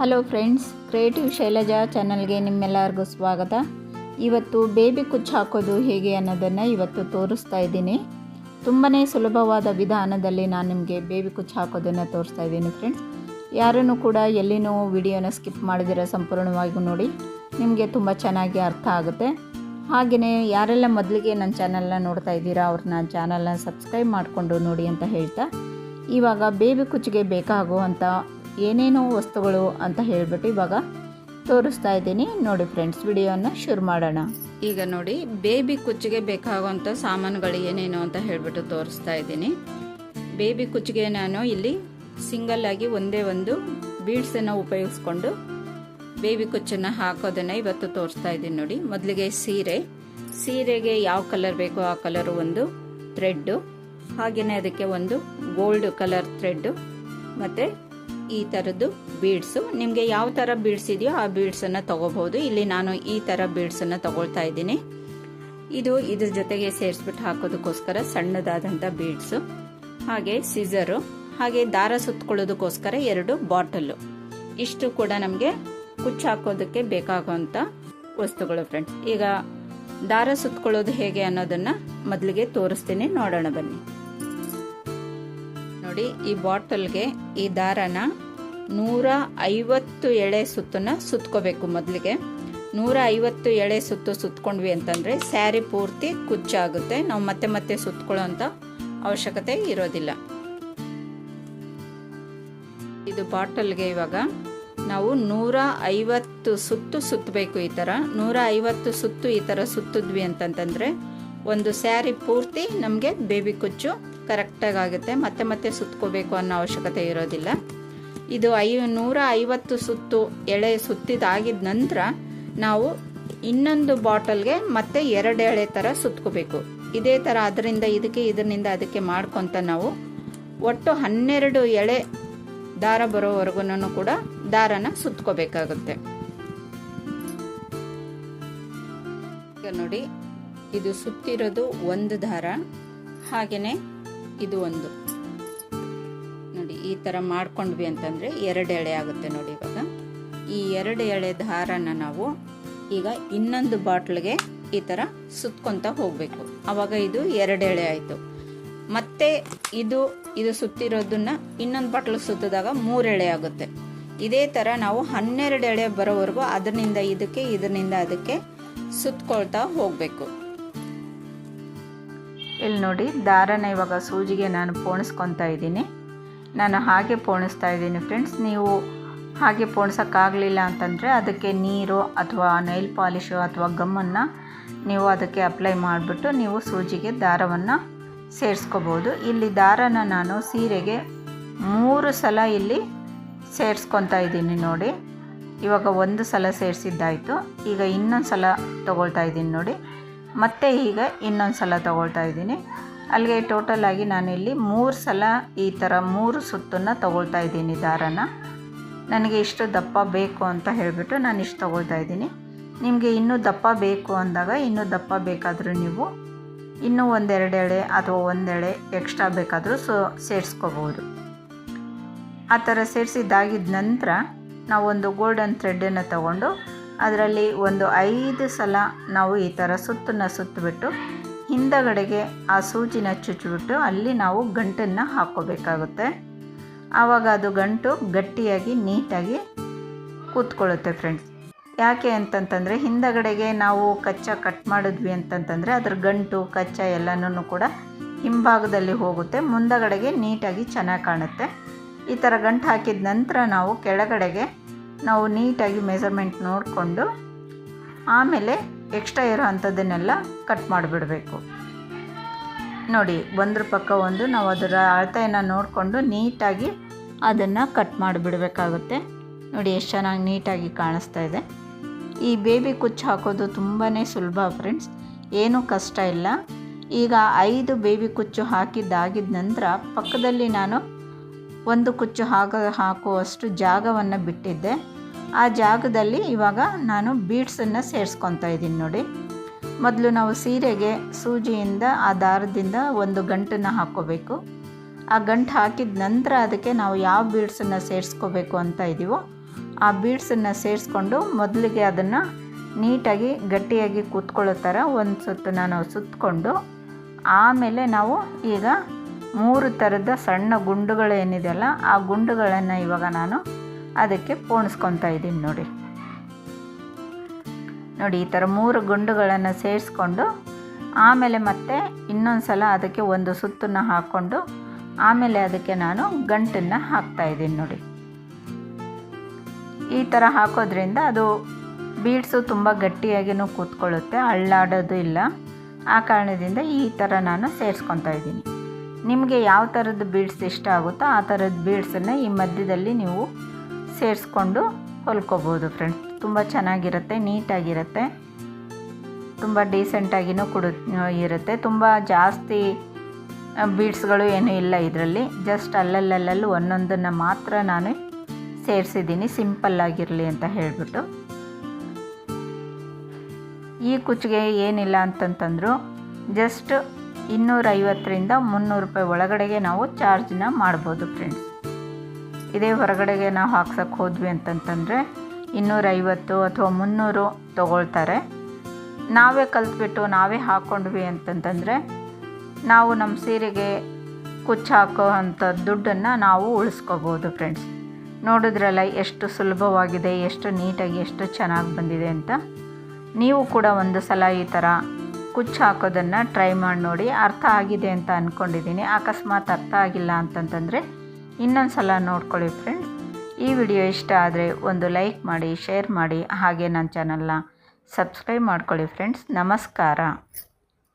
Hello friends creative Shailaja ಚಾನಲ್ಗೆ ನಿಮ್ಮೆಲ್ಲರಿಗೂ ಸ್ವಾಗತ. ಇವತ್ತು ಬೇಬಿ ಕುಚ್ಚು ಹಾಕೋದು ಹೇಗೆ ಅನ್ನೋದನ್ನು ಇವತ್ತು ತೋರಿಸ್ತಾ ಇದ್ದೀನಿ. ತುಂಬಾ ಸುಲಭವಾದ ವಿಧಾನದಲ್ಲಿ ನಾನು ನಿಮಗೆ ಬೇಬಿ ಕುಚ್ಚು ಹಾಕೋದನ್ನು ತೋರಿಸ್ತಾ ಇದ್ದೀನಿ ಫ್ರೆಂಡ್ಸ್ ಯಾರನ್ನು ಕೂಡ ಎಲ್ಲಿನೂ ವಿಡಿಯೋನ ಸ್ಕಿಪ್ ಮಾಡಿದಿರ ಸಂಪೂರ್ಣವಾಗಿ ನೋಡಿ, ನಿಮಗೆ ತುಂಬ ಚೆನ್ನಾಗಿ ಅರ್ಥ ಆಗುತ್ತೆ. ಹಾಗೆಯೇ ಯಾರೆಲ್ಲ ಮೊದಲಿಗೆ ನನ್ನ ಚಾನಲ್ನ ನೋಡ್ತಾ ಇದ್ದೀರಾ, ಅವ್ರನ್ನ ಚಾನಲ್ನ ಸಬ್ಸ್ಕ್ರೈಬ್ ಮಾಡಿಕೊಂಡು ನೋಡಿ ಅಂತ ಹೇಳ್ತಾ, ಇವಾಗ ಬೇಬಿ ಕುಚ್ಚಿಗೆ ಬೇಕಾಗುವಂಥ ಏನೇನೋ ವಸ್ತುಗಳು ಅಂತ ಹೇಳಿಬಿಟ್ಟು ಇವಾಗ ತೋರಿಸ್ತಾ ಇದ್ದೀನಿ. ನೋಡಿ ಫ್ರೆಂಡ್ಸ್, ವಿಡಿಯೋನ ಶುರು ಮಾಡೋಣ. ಈಗ ನೋಡಿ, ಬೇಬಿ ಕುಚ್ಚಿಗೆ ಬೇಕಾಗುವಂಥ ಸಾಮಾನುಗಳು ಏನೇನು ಅಂತ ಹೇಳಿಬಿಟ್ಟು ತೋರಿಸ್ತಾ ಇದ್ದೀನಿ. ಬೇಬಿ ಕುಚ್ಚಿಗೆ ನಾನು ಇಲ್ಲಿ ಸಿಂಗಲ್ ಆಗಿ ಒಂದೇ ಒಂದು ಬೀಡ್ಸನ್ನು ಉಪಯೋಗಿಸ್ಕೊಂಡು ಬೇಬಿ ಕುಚ್ಚನ್ನು ಹಾಕೋದನ್ನು ಇವತ್ತು ತೋರಿಸ್ತಾ ಇದ್ದೀನಿ ನೋಡಿ. ಮೊದಲಿಗೆ ಸೀರೆ. ಸೀರೆಗೆ ಯಾವ ಕಲರ್ ಬೇಕೋ ಆ ಕಲರು ಒಂದು ಥ್ರೆಡ್ಡು ಹಾಗೆಯೇ ಅದಕ್ಕೆ ಒಂದು ಗೋಲ್ಡ್ ಕಲರ್ ಥ್ರೆಡ್ಡು ಮತ್ತು ಈ ಥರದ್ದು ಬೀಡ್ಸು ನಿಮಗೆ ಯಾವ ಥರ ಬೀಡ್ಸ್ ಇದೆಯೋ ಆ ಬೀಡ್ಸನ್ನು ತಗೋಬಹುದು. ಇಲ್ಲಿ ನಾನು ಈ ಥರ ಬೀಡ್ಸನ್ನು ತಗೊಳ್ತಾ ಇದ್ದೀನಿ. ಇದು ಇದ್ರ ಜೊತೆಗೆ ಸೇರಿಸ್ಬಿಟ್ಟು ಹಾಕೋದಕ್ಕೋಸ್ಕರ ಸಣ್ಣದಾದಂಥ ಬೀಡ್ಸು ಹಾಗೆ ಸಿಸರು ಹಾಗೆ ದಾರ ಸುತ್ತಕೊಳ್ಳೋದಕ್ಕೋಸ್ಕರ ಎರಡು ಬಾಟಲ್ಲು ಇಷ್ಟು ಕೂಡ ನಮಗೆ ಕುಚ್ಚು ಹಾಕೋದಕ್ಕೆ ಬೇಕಾಗುವಂಥ ವಸ್ತುಗಳು ಫ್ರೆಂಡ್ಸ್ ಈಗ ದಾರ ಸುತ್ತಕೊಳ್ಳೋದು ಹೇಗೆ ಅನ್ನೋದನ್ನ ಮೊದಲಿಗೆ ತೋರಿಸ್ತೀನಿ, ನೋಡೋಣ ಬನ್ನಿ. ನೋಡಿ, ಈ ಬಾಟಲ್ಗೆ ಈ ದಾರನ ನೂರ ಐವತ್ತು ಎಳೆ ಸುತ್ತನ್ನ ಸುತ್ಕೋಬೇಕು ಮೊದಲಿಗೆ. ನೂರ ಐವತ್ತು ಎಳೆ ಸುತ್ತು ಸುತ್ಕೊಂಡ್ವಿ ಅಂತಂದ್ರೆ ಸ್ಯಾರಿ ಪೂರ್ತಿ ಕುಚ್ಚಾಗುತ್ತೆ. ನಾವು ಮತ್ತೆ ಮತ್ತೆ ಸುತ್ಕೊಳ್ಳೋಂಥ ಅವಶ್ಯಕತೆ ಇರೋದಿಲ್ಲ. ಇದು ಬಾಟಲ್ಗೆ ಇವಾಗ ನಾವು ನೂರ ಐವತ್ತು ಸುತ್ತು ಸುತ್ತಬೇಕು ಈ ಥರ. ನೂರ ಐವತ್ತು ಸುತ್ತು ಈ ಥರ ಸುತ್ತಿದ್ವಿ ಅಂತಂತಂದರೆ ಒಂದು ಸ್ಯಾರಿ ಪೂರ್ತಿ ನಮಗೆ ಬೇಬಿ ಕುಚ್ಚು ಕರೆಕ್ಟಾಗಿ ಆಗುತ್ತೆ ಮತ್ತೆ ಮತ್ತೆ ಸುತ್ಕೋಬೇಕು ಅನ್ನೋ ಅವಶ್ಯಕತೆ ಇರೋದಿಲ್ಲ. ಇದು ಐ ನೂರ ಐವತ್ತು ಸುತ್ತು ಎಳೆ ಸುತ್ತಿದಾಗಿದ ನಂತರ ನಾವು ಇನ್ನೊಂದು ಬಾಟಲ್ಗೆ ಮತ್ತೆ ಎರಡು ಎಳೆ ಥರ ಸುತ್ಕೋಬೇಕು. ಇದೇ ಥರ ಅದರಿಂದ ಇದಕ್ಕೆ ಇದರಿಂದ ಅದಕ್ಕೆ ಮಾಡ್ಕೊತ ನಾವು ಒಟ್ಟು ಹನ್ನೆರಡು ಎಳೆ ದಾರ ಬರೋವರೆಗೂ ಕೂಡ ದಾರನ ಸುತ್ತಕೋಬೇಕಾಗುತ್ತೆ ಈಗ ನೋಡಿ, ಇದು ಸುತ್ತಿರೋದು ಒಂದು ದಾರ ಹಾಗೆಯೇ ಇದು ಒಂದು. ನೋಡಿ, ಈ ಥರ ಮಾಡ್ಕೊಂಡ್ವಿ ಅಂತಂದರೆ ಎರಡು ಎಳೆ ಆಗುತ್ತೆ ನೋಡಿ ಇವಾಗ. ಈ ಎರಡು ಎಳೆ ದಾರನ ನಾವು ಈಗ ಇನ್ನೊಂದು ಬಾಟ್ಲಿಗೆ ಈ ಥರ ಸುತ್ಕೊಂತ ಹೋಗಬೇಕು. ಆವಾಗ ಇದು ಎರಡು ಎಳೆ ಆಯಿತು. ಮತ್ತೆ ಇದು ಇದು ಸುತ್ತಿರೋದನ್ನ ಇನ್ನೊಂದು ಬಾಟಲ್ ಸುತ್ತಿದಾಗ ಮೂರು ಎಳೆ ಆಗುತ್ತೆ. ಇದೇ ಥರ ನಾವು ಹನ್ನೆರಡು ಎಳೆ ಬರೋವರೆಗೂ ಅದರಿಂದ ಇದಕ್ಕೆ, ಇದರಿಂದ ಅದಕ್ಕೆ ಸುತ್ತಕೊಳ್ತಾ ಹೋಗಬೇಕು. ಇಲ್ಲಿ ನೋಡಿ ದಾರನ ಇವಾಗ ಸೂಜಿಗೆ ನಾನು ಪೋಣಿಸ್ಕೊತಾ ಇದ್ದೀನಿ. ನಾನು ಹಾಗೆ ಪೋಣಿಸ್ತಾ ಇದ್ದೀನಿ ಫ್ರೆಂಡ್ಸ್. ನೀವು ಹಾಗೆ ಪೋಣಿಸೋಕ್ಕಾಗಲಿಲ್ಲ ಅಂತಂದರೆ ಅದಕ್ಕೆ ನೀರು ಅಥವಾ ನೈಲ್ ಪಾಲಿಶು ಅಥವಾ ಗಮ್ಮನ್ನು ನೀವು ಅದಕ್ಕೆ ಅಪ್ಲೈ ಮಾಡಿಬಿಟ್ಟು ನೀವು ಸೂಜಿಗೆ ದಾರವನ್ನು ಸೇರಿಸ್ಕೋಬೋದು. ಇಲ್ಲಿ ದಾರನ ನಾನು ಸೀರೆಗೆ ಮೂರು ಸಲ ಇಲ್ಲಿ ಸೇರಿಸ್ಕೊತಾ ಇದ್ದೀನಿ ನೋಡಿ. ಇವಾಗ ಒಂದು ಸಲ ಸೇರಿಸಿದ್ದಾಯಿತು. ಈಗ ಇನ್ನೊಂದು ಸಲ ತೊಗೊಳ್ತಾ ಇದ್ದೀನಿ ನೋಡಿ. ಮತ್ತೆ ಈಗ ಇನ್ನೊಂದು ಸಲ ತೊಗೊಳ್ತಾ ಇದ್ದೀನಿ. ಅಲ್ಲಿಗೆ ಟೋಟಲ್ ಆಗಿ ನಾನಿಲ್ಲಿ ಮೂರು ಸಲ ಈ ಥರ ಮೂರು ಸುತ್ತನ್ನು ತೊಗೊಳ್ತಾ ಇದ್ದೀನಿ ದಾರನ. ನನಗೆ ಇಷ್ಟು ದಪ್ಪ ಬೇಕು ಅಂತ ಹೇಳಿಬಿಟ್ಟು ನಾನು ಇಷ್ಟು ತೊಗೊಳ್ತಾ ಇದ್ದೀನಿ. ನಿಮಗೆ ಇನ್ನೂ ದಪ್ಪ ಬೇಕು ಅಂದಾಗ ಇನ್ನೂ ದಪ್ಪ ಬೇಕಾದರೂ ನೀವು ಇನ್ನೂ ಒಂದೆರಡೆಳೆ ಅಥವಾ ಒಂದೆಳೆ ಎಕ್ಸ್ಟ್ರಾ ಬೇಕಾದರೂ ಸೊ ಸೇರಿಸ್ಕೋಬೋದು ಆ ಥರ ಸೇರಿಸಿದ್ದಾಗಿದ್ದ ನಂತರ ನಾವೊಂದು ಗೋಲ್ಡನ್ ಥ್ರೆಡ್ಡನ್ನು ತಗೊಂಡು ಅದರಲ್ಲಿ ಒಂದು ಐದು ಸಲ ನಾವು ಈ ಥರ ಸುತ್ತನ್ನು ಸುತ್ತಬಿಟ್ಟು ಹಿಂದಗಡೆಗೆ ಆ ಸೂಜಿನ ಚುಚ್ಚಿಬಿಟ್ಟು ಅಲ್ಲಿ ನಾವು ಗಂಟನ್ನು ಹಾಕ್ಕೋಬೇಕಾಗುತ್ತೆ. ಆವಾಗ ಅದು ಗಂಟು ಗಟ್ಟಿಯಾಗಿ, ನೀಟಾಗಿ ಕೂತ್ಕೊಳ್ಳುತ್ತೆ ಫ್ರೆಂಡ್ಸ್ ಯಾಕೆ ಅಂತಂತಂದರೆ ಹಿಂದಗಡೆಗೆ ನಾವು ಕಚ್ಚಾ ಕಟ್ ಮಾಡಿದ್ವಿ ಅಂತಂತಂದರೆ ಅದ್ರ ಗಂಟು, ಕಚ್ಚಾ ಎಲ್ಲನೂ ಕೂಡ ಹಿಂಭಾಗದಲ್ಲಿ ಹೋಗುತ್ತೆ. ಮುಂದಗಡೆಗೆ ನೀಟಾಗಿ ಚೆನ್ನಾಗಿ ಕಾಣುತ್ತೆ. ಈ ಥರ ಗಂಟು ಹಾಕಿದ ನಂತರ ನಾವು ಕೆಳಗಡೆಗೆ ನಾವು ನೀಟಾಗಿ ಮೆಸರ್ಮೆಂಟ್ ನೋಡಿಕೊಂಡು ಆಮೇಲೆ ಎಕ್ಸ್ಟ್ರಾ ಇರೋ ಅಂಥದ್ದನ್ನೆಲ್ಲ ಕಟ್ ಮಾಡಿಬಿಡಬೇಕು. ನೋಡಿ ಒಂದ್ರ ಪಕ್ಕ ಒಂದು ನಾವು ಅದರ ಅಳತೆಯನ್ನು ನೋಡಿಕೊಂಡು ನೀಟಾಗಿ ಅದನ್ನು ಕಟ್ ಮಾಡಿಬಿಡಬೇಕಾಗುತ್ತೆ. ನೋಡಿ, ಎಷ್ಟು ಚೆನ್ನಾಗಿ ನೀಟಾಗಿ ಕಾಣಿಸ್ತಾ ಇದೆ. ಈ ಬೇಬಿ ಕುಚ್ಚು ಹಾಕೋದು ತುಂಬಾ ಸುಲಭ ಫ್ರೆಂಡ್ಸ್ ಏನೂ ಕಷ್ಟ ಇಲ್ಲ. ಈಗ ಐದು ಬೇಬಿ ಕುಚ್ಚು ಹಾಕಿದ್ದಾಗಿದ ನಂತರ ಪಕ್ಕದಲ್ಲಿ ನಾನು ಒಂದು ಕುಚ್ಚು ಹಾಕ ಹಾಕುವಷ್ಟು ಜಾಗವನ್ನು ಬಿಟ್ಟಿದ್ದೆ. ಆ ಜಾಗದಲ್ಲಿ ಇವಾಗ ನಾನು ಬೀಡ್ಸನ್ನು ಸೇರಿಸ್ಕೊತಾ ಇದ್ದೀನಿ ನೋಡಿ. ಮೊದಲು ನಾವು ಸೀರೆಗೆ ಸೂಜಿಯಿಂದ ಆ ದಾರದಿಂದ ಒಂದು ಗಂಟನ್ನು ಹಾಕ್ಕೋಬೇಕು ಆ ಗಂಟು ಹಾಕಿದ ನಂತರ ಅದಕ್ಕೆ ನಾವು ಯಾವ ಬೀಡ್ಸನ್ನು ಸೇರಿಸ್ಕೋಬೇಕು ಅಂತ ಇದ್ದೀವೋ ಆ ಬೀಡ್ಸನ್ನು ಸೇರಿಸ್ಕೊಂಡು ಮೊದಲಿಗೆ ಅದನ್ನು ನೀಟಾಗಿ ಗಟ್ಟಿಯಾಗಿ ಕೂತ್ಕೊಳ್ಳೋ ಥರ ಒಂದು ಸುತ್ತು ನಾನು ಸುತ್ತಕೊಂಡು ಆಮೇಲೆ ನಾವು ಈಗ ಮೂರು ಥರದ ಸಣ್ಣ ಗುಂಡುಗಳು ಏನಿದೆಯಲ್ಲ ಆ ಗುಂಡುಗಳನ್ನು ಇವಾಗ ನಾನು ಅದಕ್ಕೆ ಪೋಣಿಸ್ಕೊತಾ ಇದ್ದೀನಿ ನೋಡಿ. ನೋಡಿ, ಈ ಥರ ಮೂರು ಗುಂಡುಗಳನ್ನು ಸೇರಿಸ್ಕೊಂಡು ಆಮೇಲೆ ಮತ್ತೆ ಇನ್ನೊಂದು ಸಲ ಅದಕ್ಕೆ ಒಂದು ಸುತ್ತನ್ನು ಹಾಕ್ಕೊಂಡು ಆಮೇಲೆ ಅದಕ್ಕೆ ನಾನು ಗಂಟನ್ನು ಹಾಕ್ತಾ ಇದ್ದೀನಿ ನೋಡಿ. ಈ ಥರ ಹಾಕೋದ್ರಿಂದ ಅದು ಬೀಡ್ಸು ತುಂಬ ಗಟ್ಟಿಯಾಗಿಯೂ ಕೂತ್ಕೊಳ್ಳುತ್ತೆ, ಅಳ್ಳಾಡೋದು ಇಲ್ಲ. ಆ ಕಾರಣದಿಂದ ಈ ಥರ ನಾನು ಸೇರಿಸ್ಕೊತಾ ಇದ್ದೀನಿ. ನಿಮಗೆ ಯಾವ ಥರದ್ದು ಬೀಡ್ಸ್ ಇಷ್ಟ ಆಗುತ್ತೋ ಆ ಥರದ ಬೀಡ್ಸನ್ನು ಈ ಮಧ್ಯದಲ್ಲಿ ನೀವು ಸೇರಿಸ್ಕೊಂಡು ಹೊಲ್ಕೋಬೋದು ಫ್ರೆಂಡ್ಸ್ ತುಂಬ ಚೆನ್ನಾಗಿರುತ್ತೆ, ನೀಟಾಗಿರುತ್ತೆ. ತುಂಬ ಡೀಸೆಂಟಾಗಿನೂ ಕೊಡು ಇರುತ್ತೆ. ತುಂಬ ಜಾಸ್ತಿ ಬೀಡ್ಸ್ಗಳು ಏನೂ ಇಲ್ಲ ಇದರಲ್ಲಿ. ಜಸ್ಟ್ ಅಲ್ಲಲ್ಲಲ್ಲೂ ಒಂದೊಂದನ್ನು ಮಾತ್ರ ನಾನು ಸೇರಿಸಿದ್ದೀನಿ. ಸಿಂಪಲ್ಲಾಗಿರಲಿ ಅಂತ ಹೇಳಿಬಿಟ್ಟು. ಈ ಕುಚ್ಚಿಗೆ ಏನಿಲ್ಲ ಅಂತಂತಂದರು ಜಸ್ಟ್ ಇನ್ನೂರೈವತ್ತರಿಂದ ಮುನ್ನೂರು ರೂಪಾಯಿ ಒಳಗಡೆಗೆ ನಾವು ಚಾರ್ಜನ್ನ ಮಾಡ್ಬೋದು ಫ್ರೆಂಡ್ಸ್. ಇದೇ ಹೊರಗಡೆಗೆ ನಾವು ಹಾಕ್ಸೋಕ್ಕೆ ಹೋದ್ವಿ ಅಂತಂತಂದರೆ ಇನ್ನೂರೈವತ್ತು ಅಥವಾ ಮುನ್ನೂರು ತೊಗೊಳ್ತಾರೆ. ನಾವೇ ಕಲ್ತ್ಬಿಟ್ಟು ನಾವೇ ಹಾಕ್ಕೊಂಡ್ವಿ ಅಂತಂತಂದರೆ ನಾವು ನಮ್ಮ ಸೀರೆಗೆ ಕುಚ್ಚು ಹಾಕೋ ಅಂಥ ದುಡ್ಡನ್ನು ನಾವು ಉಳಿಸ್ಕೋಬೋದು ಫ್ರೆಂಡ್ಸ್. ನೋಡಿದ್ರಲ್ಲ ಎಷ್ಟು ಸುಲಭವಾಗಿದೆ, ಎಷ್ಟು ನೀಟಾಗಿ, ಎಷ್ಟು ಚೆನ್ನಾಗಿ ಬಂದಿದೆ ಅಂತ. ನೀವು ಕೂಡ ಒಂದು ಸಲ ಈ ಥರ ಕುಚ್ಚು ಹಾಕೋದನ್ನು ಟ್ರೈ ಮಾಡಿ ನೋಡಿ. ಅರ್ಥ ಆಗಿದೆ ಅಂತ ಅಂದ್ಕೊಂಡಿದ್ದೀನಿ ಅಕಸ್ಮಾತ್ ಅರ್ಥ ಆಗಿಲ್ಲ ಅಂತಂತಂದರೆ ಇನ್ನೊಂದು ಸಲ ನೋಡ್ಕೊಳ್ಳಿ ಫ್ರೆಂಡ್ಸ್ ಈ ವಿಡಿಯೋ ಇಷ್ಟ ಆದರೆ ಒಂದು ಲೈಕ್ ಮಾಡಿ ಶೇರ್ ಮಾಡಿ, ಹಾಗೆ ನನ್ನ ಚಾನಲ್ನ ಸಬ್ಸ್ಕ್ರೈಬ್ ಮಾಡ್ಕೊಳ್ಳಿ ಫ್ರೆಂಡ್ಸ್ ನಮಸ್ಕಾರ.